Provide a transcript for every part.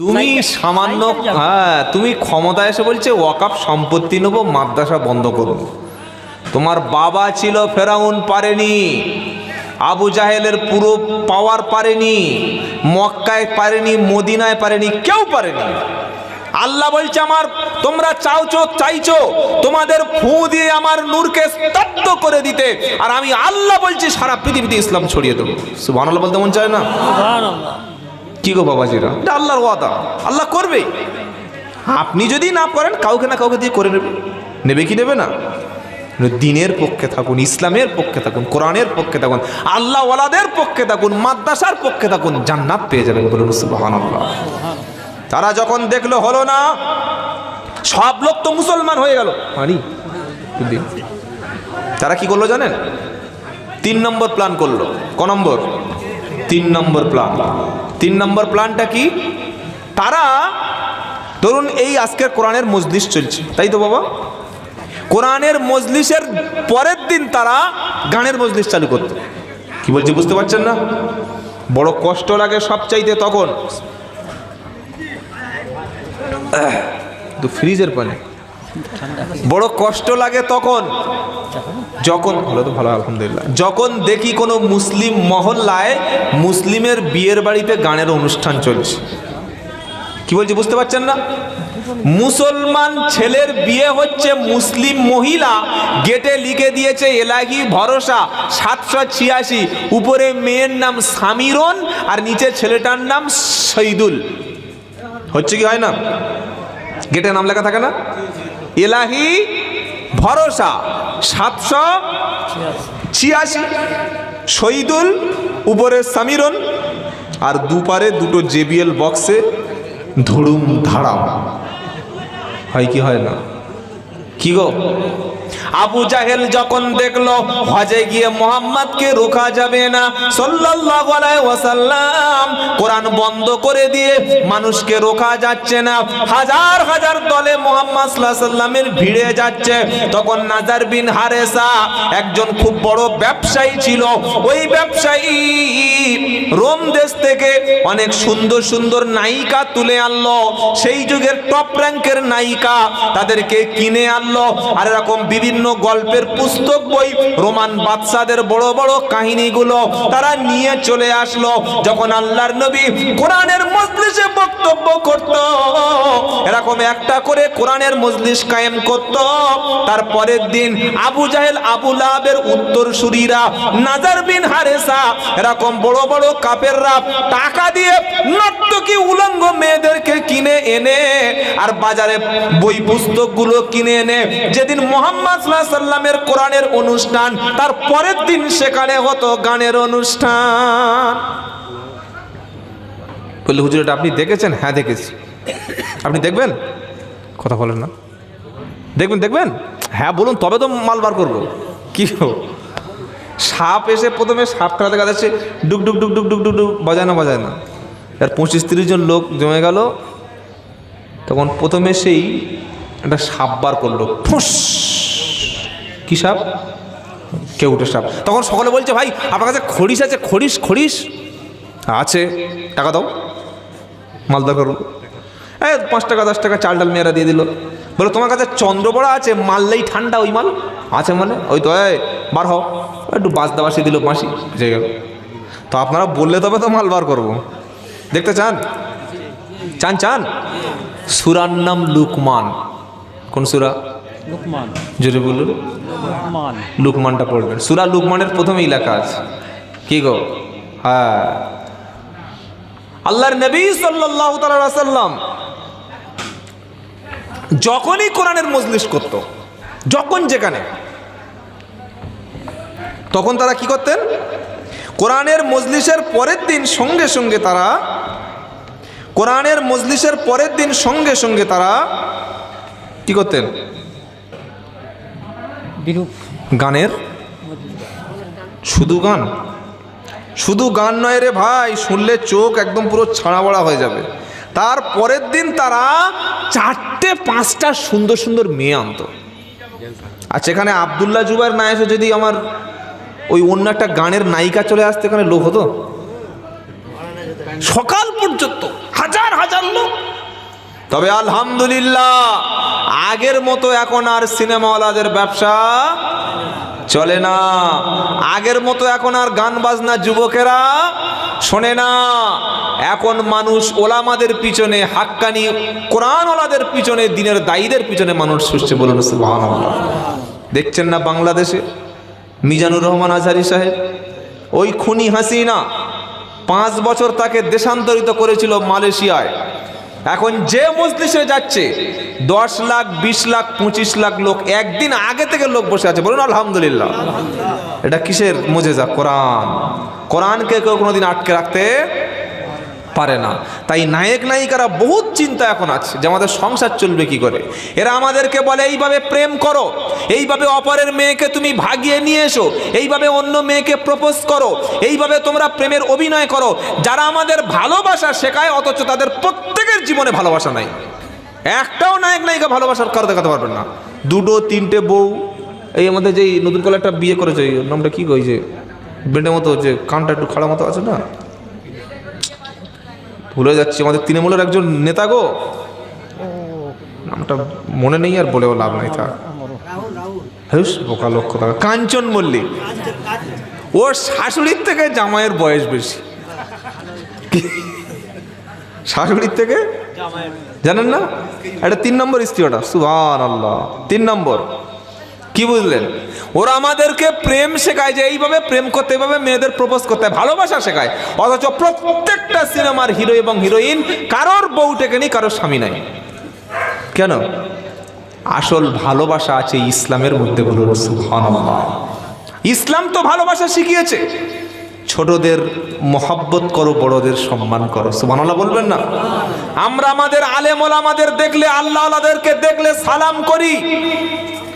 তুমি সামান্য হ্যাঁ তুমি ক্ষমতা এসে বলছে ওয়াকাপ সম্পত্তি নেব মাদ্রাসা বন্ধ করব তোমার বাবা ছিল ফেরাউন পারেনি। আবু জাহেলের পুরো পাওয়ার পারেনি। মক্কায় পারেনি মদিনায় পারেনি কেউ পারেনি। আল্লাহ বলছে আমার তোমরা চাওছো চাইছো তোমাদের ফু দিয়ে আমার নূরকে স্তব্ধ করে দিতে। আর আমি আল্লাহ বলছি সারা পৃথিবীতে ইসলাম ছড়িয়ে দেবো। সুবহানাল্লাহ বলতে মন চায় না? সুবহানাল্লাহ। কি গো বাবাজিরা? এটা আল্লাহর ওয়াদা। আল্লাহ করবে। আপনি যদি না করেন, কাউকে না কাউকে দিয়ে করে নেবে। নেবে কি নেবে না? দিনের পক্ষে থাকুন, ইসলামের পক্ষে থাকুন, কোরআনের পক্ষে থাকুন আল্লাহ ওয়ালাদের পক্ষে থাকুন, মাদ্রাসার পক্ষে থাকুন, জান্নাত পেয়ে যাবেন বলুন সুবহানাল্লাহ। তারা যখন দেখল হলো না, সব লোক তো মুসলমান হয়ে গেল। মানি তারা কি করল জানেন? তিন নম্বর প্ল্যান করল। ক নম্বর? তিন নম্বর প্ল্যান তিন নম্বর প্ল্যানটা কি? তারা, ধরুন এই আজকের কোরআনের মজলিস চলছে, তাই তো বাবা? কোরআনের মজলিসের পরের দিন তারা গানের মজলিস চালু করত। কি বলছি, বুঝতে পারছেন না? বড় কষ্ট লাগে সব চাইতে তখন তো ফ্রিজের পানি। বড় কষ্ট লাগে তখন। যখন ভালো তো ভালো, আলহামদুলিল্লাহ। যখন দেখি কোনো মুসলিম মহল্লায় মুসলিমের বিয়ের বাড়িতে গানের অনুষ্ঠান চলছে। কি বলছি, বুঝতে পারছেন না? মুসলমান ছেলের বিয়ে হচ্ছে মুসলিম মহিলা গেটে লিখে দিয়েছে এলাহি ভরসা, সাতশো ছিয়াশি। উপরে মেয়ের নাম সামিরন আর নিচে ছেলেটার নাম শহীদুল। হচ্ছে কি হয় না? গেটে নাম লেখা থাকে না? এলাহি ভরসা সাতশো ছিয়াশি। শহীদুল, উপরে সামিরন আর দুপারে দুটো জেবিএল বক্সে ধুড়ুম ধাড়াম। হয় কি হয় না? কি গো? আবু জাহেল যখন দেখল, হজে গিয়ে মোহাম্মদকে রোকা যাবে না, সাল্লাল্লাহু আলাইহি ওয়াসাল্লাম কোরআন বন্ধ করে দিয়ে মানুষকে রোকা যাচ্ছে না। হাজার হাজার দলে মোহাম্মদ সাল্লাল্লাহু সাল্লামের ভিড়ে যাচ্ছে। তখন নাজার বিন হারেসা একজন খুব বড় ব্যবসায়ী ছিল। ওই ব্যবসায়ী রোম দেশ থেকে অনেক সুন্দর সুন্দর নায়িকা তুলে আনলো। সেই যুগের টপ র্যাঙ্কের নায়িকা তাদেরকে কিনে আনলো। আর এরকম বিভিন্ন গল্পের পুস্তক বই, রোমান বাদশাদের বড় বড় কাহিনীগুলো তারা নিয়ে চলে আসলো। যখন আল্লাহর নবী কোরআনের মজলিসে বক্তব্য করত, এরকম একটা করে কোরআনের মজলিস কায়েম করত। তারপরের দিন আবু জাহেল, আবু লাহাবের উত্তর সুরীরা নাজার বিন হারেসা, এরকম বড় বড় কাপেররা টাকা দিয়ে নর্তকী উলঙ্গ মেয়েদেরকে কিনে এনে আর বাজারে বই পুস্তকগুলো কিনে এনে? যেদিন মোহাম্মদ সাল্লামের কোরআনের অনুষ্ঠান, তার পরের দিন সেখানে হতো গানের অনুষ্ঠান। বললে, হুজুর, এটা আপনি দেখেছেন? হ্যাঁ দেখেছি। আপনি দেখবেন? কথা বলেন না। দেখবেন দেখবেন? হ্যাঁ বলুন, তবে তো মাল বার করব। কি? সাপ এসে প্রথমে সাপ খেলাতে কাটাচ্ছে ডুক ডুক ডুক ডুক ডুক ডুক ডুক, বাজায় না বাজায় না। আর পঁচিশ তিরিশ জন লোক জমে গেল। তখন প্রথমে সেই একটা সাপ বার করল। ফুস! কি সাপ? কেউটে সাপ। তখন সকলে বলছে, ভাই, আপনার কাছে খড়িস আছে, খড়িস খড়িস? আছে, টাকা দাও। মালদা করব এই পাঁচ টাকা, দশ টাকা, চাল ডাল মেয়েরা দিয়ে দিল। বলো, তোমার কাছে চন্দ্রবড়া আছে মারলেই ঠান্ডা ওই মাল? আছে মানে? ওই তো বার হও। একটু বাস দাবাসি দিল বাঁশি যে গেল। তো আপনারা বললে তবে তো মাল বার করব। দেখতে চান? চান চান? সুরার নাম লুকমান। কোন সুরা? লুকমান। জোরে বলুন। লুকমান। লুকমানটা পড়বেন। সুরা লুকমানের প্রথম লেখা আছে। কি গো? হ্যাঁ। আল্লাহর নবী সাল্লাল্লাহু তাআলা সাল্লাম যখনই কোরআনের মজলিস করত যখন যেখানে তখন তারা কি করতেন? কোরআনের মজলিসের পরের দিন সঙ্গে সঙ্গে তারা কোরআনের মজলিসের পরের দিন সঙ্গে সঙ্গে তারা কি করতেন? বিরূপ। গানের? শুধু গান? শুধু গান নয় রে ভাই শুনলে চোখ একদম পুরো ছাড়াবড়া হয়ে যাবে। তার পরের দিন তারা চারটে পাঁচটা সুন্দর সুন্দর মেয়ে আনতো। আর সেখানে আবদুল্লাহ জুবাইর না এসে যদি আমার ওই অন্য একটা গানের নায়িকা চলে আসতে এখানে লোক হতো? সকাল পর্যন্ত হাজার হাজার লোক। তবে আলহামদুলিল্লাহ আগের মতো এখন আর সিনেমাওয়ালাদের ব্যবসা চলে না। আগের মতো এখন আর গান বাজনা যুবকেরা শোনে না। এখন মানুষ ওলামাদের পিছনে হাক্কানি কোরআন ওলাদের পিছনে দিনের দায়ীদের পিছনে মানুষ ছুটছে বলুন দেখছেন না বাংলাদেশে? মিজানুর রহমান আজহারি সাহেব, ওই খুনি হাসিনা পাঁচ বছর তাকে দেশান্তরিত করেছিল মালয়েশিয়ায়। এখন যে মজলিসে যাচ্ছে, দশ লাখ, বিশ লাখ, পঁচিশ লাখ লোক একদিন আগে থেকে লোক বসে আছে। বলুন, আলহামদুলিল্লাহ। এটা কিসের মজেজা? কোরআন। কোরআনকে কেউ কোনোদিন আটকে রাখতে পারে না। তাই নায়ক নায়িকারা বহুত চিন্তা এখন আছে যে আমাদের সংসার চলবে কি করে। এরা আমাদেরকে বলে, এইভাবে প্রেম করো, এইভাবে অপরের মেয়েকে তুমি ভাগিয়ে নিয়ে এসো, এইভাবে অন্য মেয়েকে প্রপোজ করো, এইভাবে তোমরা প্রেমের অভিনয় করো। যারা আমাদের ভালোবাসা শেখায়, অথচ তাদের প্রত্যেকের জীবনে ভালোবাসা নাই। একটাও নায়ক নায়িকা ভালোবাসার কারও দেখাতে পারবেন না। দুটো, তিনটে বউ, এই আমাদের যেই নতুন করে একটা বিয়ে করেছে নামটা কি কই যে বেডের মতো যে, কানটা একটু খাড়া মতো আছে না? ভুলে যাচ্ছি, আমাদের তৃণমূলের একজন নেতা গো। নামটা মনে নেই আর বলেও লাভ নাই তা বোকা লক্ষ্য থাকা কাঞ্চন মল্লিক। ওর শাশুড়ির থেকে জামাইয়ের বয়স বেশি? শাশুড়ির থেকে? জানেন না? এটা তিন নম্বর স্ত্রী ওটা সুভান আল্লাহ তিন নম্বর। কি বুঝলেন? ওরা আমাদেরকে প্রেম শেখায় যে এইভাবে প্রেম করতে, এইভাবে মেয়েদের প্রপোজ করতে, ভালোবাসা শেখায়। অথচ প্রত্যেকটা সিনেমার হিরো এবং হিরোইন কারোর বউ টেকেনি কারোর স্বামী নাই। কেন? আসল ভালোবাসা আছে ইসলামের মধ্যে বলুন ইসলাম তো ভালোবাসা শিখিয়েছে। ছোটদের মহাব্বত করো, বড়দের সম্মান করো। সুবহানাল্লাহ বলবেন না? আমরা আমাদের আলেমল আমাদের দেখলে আল্লাহ আল্লাহদেরকে দেখলে সালাম করি।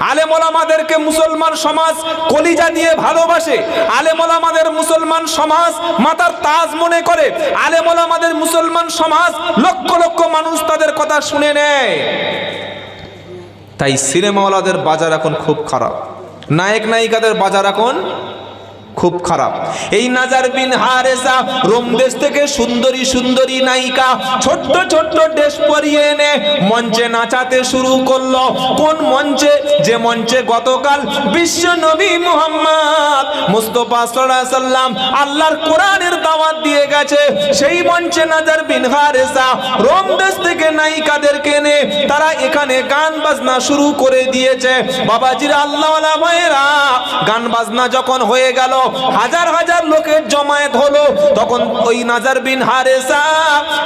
আলেমল আমাদেরকে মুসলমান সমাজ কলিজা দিয়ে ভালোবাসে। আলেমলামাদের মুসলমান সমাজ মাতার তাজ মনে করে। আলেমলামাদের মুসলমান সমাজ লক্ষ লক্ষ মানুষ তাদের কথা শুনে নেয়। তাই সিনেমাওয়ালাদের বাজার এখন খুব খারাপ। নায়ক নায়িকাদের বাজার এখন খুব খারাপ। এই নাজার বিন হারেসা রোম দেশ থেকে সুন্দরী সুন্দরী নায়িকা ছোট্ট ছোট্ট ড্রেস পরিয়ে এনে মঞ্চে নাচাতে শুরু করল। কোন মঞ্চে? যে মঞ্চে গতকাল বিশ্ব নবী মুহাম্মদ মুস্তফা সাল্লাম আল্লাহর কোরআনের দাওয়াত দিয়ে গেছে। সেই মঞ্চে নাজার বিন হারেসা রোম দেশ থেকে নায়িকাদেরকে এনে তারা এখানে গান বাজনা শুরু করে দিয়েছে। বাবাজির আল্লাহ ভাইয়েরা, গান বাজনা যখন হয়ে গেল হাজার হাজার লোকের জমায়েত হলো। তখন ওই নাজার বিন হারেসা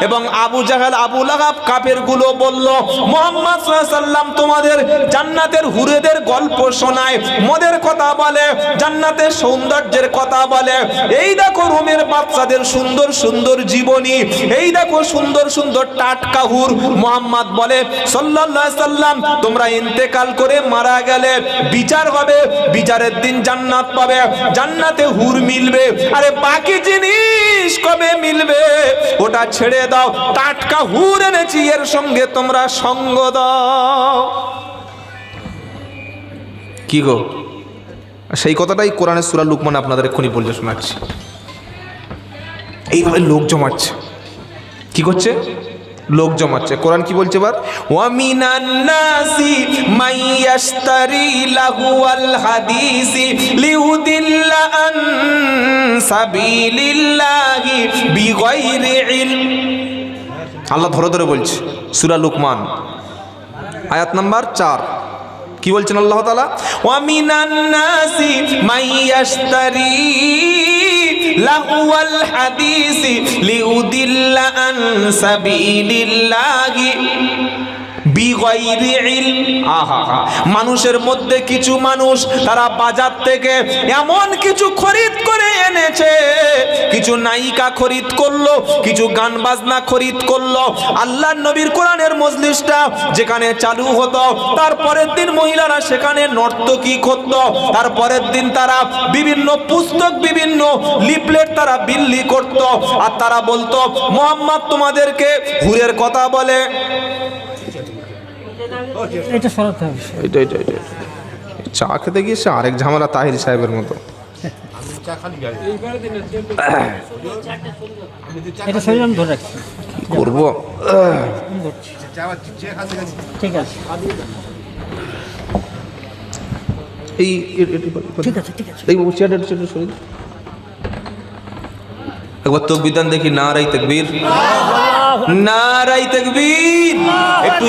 এবং আবু জাহাল, আবু লাহাব কাপেরগুলো বলল, মোহাম্মদ সাল্লাম তোমাদের জান্নাতের হুরেদের গল্প শোনায়, মদের কথা বলে, জান্নাতের সৌন্দর্যের কথা বলে। এই দেখো রোমের বাচ্চাদের সুন্দর সুন্দর জীবনী, এই দেখো সুন্দর সুন্দর টাটকা হুর। মোহাম্মদ বলে, সাল্লাল্লাহু সাল্লাম তোমরা ইন্তেকাল করে মারা গেলে বিচার হবে, বিচারের দিন জান্নাত পাবে। জান্নাতে হুর মিলবে। আরে বাকি জিনিস কবে মিলবে? ওটা ছেড়ে দাও। টাটকা হুর এনেছি, এর সঙ্গে তোমরা সঙ্গ দাও। কি গো? সেই কথাটাই কোরআনের সুরা লুকমান আপনাদের এক্ষুনি বলতে শোনাচ্ছি। এইভাবে লোক জমাচ্ছে। কি করছে? লোক জমাচ্ছে। কোরআন কি বলছে এবার? আন আল্লাহ ধরে ধরে বলছে, সূরা লুকমান, আয়াত নাম্বার চার। কি বলছেন আল্লাহ তালা ওয়ামিনান নাসি মাইয়াশতারি লাহুয়াল হাদিসি লিউদিল্লা আন সাবিলিল্লাহি মানুষের মধ্যে কিছু মানুষ তারা বাজার থেকে এমন কিছু খরিদ করে এনেছে। কিছু নায়িকা খরিদ করল, কিছু গান বাজনা খরিদ করল। আল্লাহ নবীর কোরআনের মজলিসটা যেখানে চালু হতো, তারপরের দিন মহিলারা সেখানে নর্তকী করত। তারপরের দিন তারা বিভিন্ন পুস্তক, বিভিন্ন লিপলেট তারা বিল্লি করত। আর তারা বলতো, মোহাম্মদ, তোমাদেরকে হুরের কথা বলে। এটা সরাতে হবে। এটা এটা এটা। চা খেতে গিয়ে সে আরেক ঝামেলা তাহির সাহেবের মতো। এটা শরীর আমি ধরে রাখছি। করব? ঠিক আছে। এই এ- এ- এ- ঠিক আছে ঠিক আছে। এই বাবু চেয়ারটা চেয়ারটা সরিয়ে একবার তো বিধান দেখি না রাই তকবীর। না রাই তকবীর। একটু